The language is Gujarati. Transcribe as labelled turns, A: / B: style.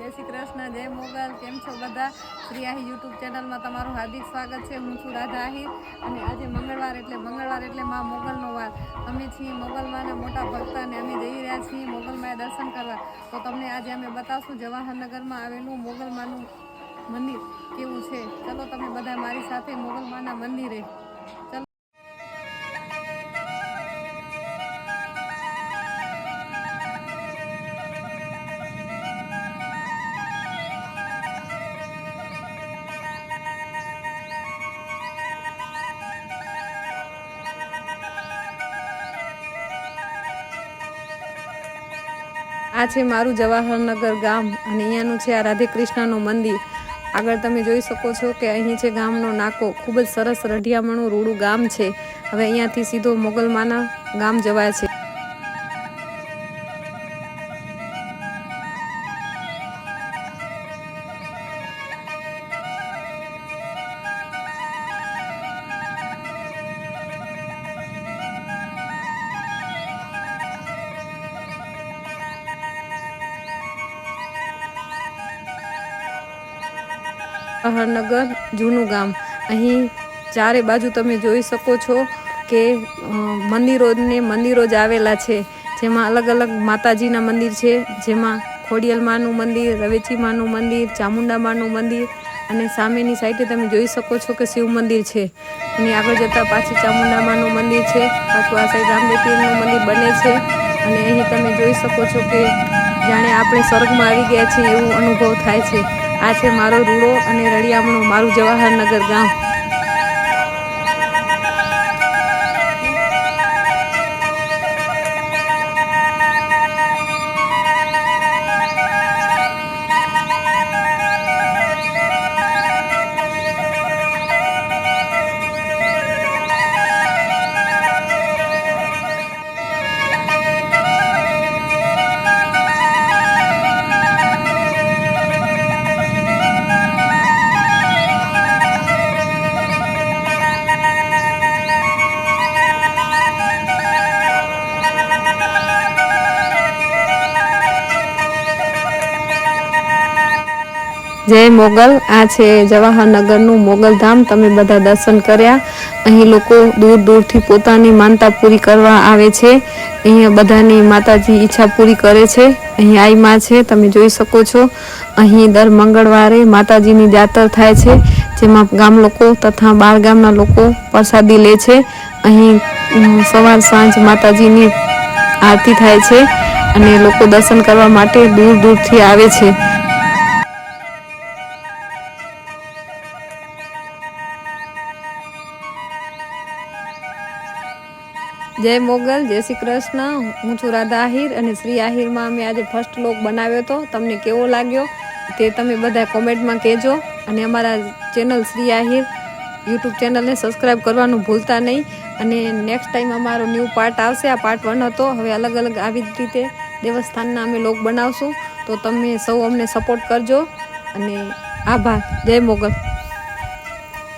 A: જય શ્રી કૃષ્ણ, જય મોગલ. કેમ છો બધા? શ્રી યુટ્યુબ ચેનલમાં તમારું હાર્દિક સ્વાગત છે. હું છું રાધા આહિર અને આજે મંગળવાર એટલે મંગળવાર એટલે માં મોગલનો વાર. અમે છીએ મોગલમાંના મોટા ભક્ત અને અમે જઈ રહ્યા છીએ મોગલમાં દર્શન કરવા. તો તમને આજે અમે બતાવશું જવાહરનગરમાં આવેલું મોગલમાનું મંદિર કેવું છે. ચલો તમે બધા મારી સાથે મોગલમાના મંદિરે. ચલો આ છે મારું જવાહરનગર ગામ અને અહીંયાનું છે આ રાધે કૃષ્ણનું મંદિર. આગળ તમે જોઈ શકો છો કે અહીં છે ગામનો નાકો. ખૂબ જ સરસ રઢિયામણું રૂડું ગામ છે. હવે અહીંયાથી સીધો મોગલમાના ગામ જવાય છે. જવાહરનગર જૂનું ગામ. અહીં ચારે બાજુ તમે જોઈ શકો છો કે મંદિરોને મંદિરો જ આવેલા છે. જેમાં અલગ અલગ માતાજીના મંદિર છે. જેમાં ખોડિયલ માનું મંદિર, રવેચી માનું મંદિર, ચામુંડા માનું મંદિર અને સામેની સાઈડે તમે જોઈ શકો છો કે શિવ મંદિર છે. એની આગળ જતાં પાછી ચામુંડા માનું મંદિર છે. પાછું આ સાઈડ રામદેવપીરનું મંદિર બને છે. અને અહીં તમે જોઈ શકો છો કે, જાણે આપણે સ્વર્ગમાં આવી ગયા છીએ એવું અનુભવ થાય છે. આ છે મારો રૂડો અને રળિયામણું મારું જવાહરનગર ગામ. જય મોગલ. આ છે જવાહરનગરનું મોગલધામ તમે બધા દર્શન કર્યા. અહીં લોકો દૂર દૂરથી પોતાની માનતા પૂરી કરવા આવે છે. અહીંયા બધાની માતાજી ઈચ્છા પૂરી કરે છે. અહીં આઈ માં છે. તમે જોઈ શકો છો. અહીં દર મંગળવારે માતાજીની જાતર થાય છે, જેમાં ગામ લોકો તથા બાર ગામના લોકો પ્રસાદી લે છે. અહીં સવાર સાંજ માતાજીની આરતી થાય છે અને લોકો દર્શન કરવા માટે દૂર દૂરથી આવે છે. જય મોગલ, જય શ્રી કૃષ્ણ. હું છું રાધા આહિર અને શ્રી આહિરમાં અમે આજે ફર્સ્ટ લોક બનાવ્યો હતો. તમને કેવો લાગ્યો તે તમે બધા કોમેન્ટમાં કહેજો. અને અમારા ચેનલ શ્રી આહિર યુટ્યુબ ચેનલને સબસ્ક્રાઈબ કરવાનું ભૂલતા નહીં. અને નેક્સ્ટ ટાઈમ અમારો ન્યૂ પાર્ટ આવશે, આ પાર્ટ વન હતો. હવે અલગ અલગ આવી જ રીતે દેવસ્થાનના અમે લોક બનાવશું. તો તમે સૌ અમને સપોર્ટ કરજો. અને આભાર. જય મોગલ.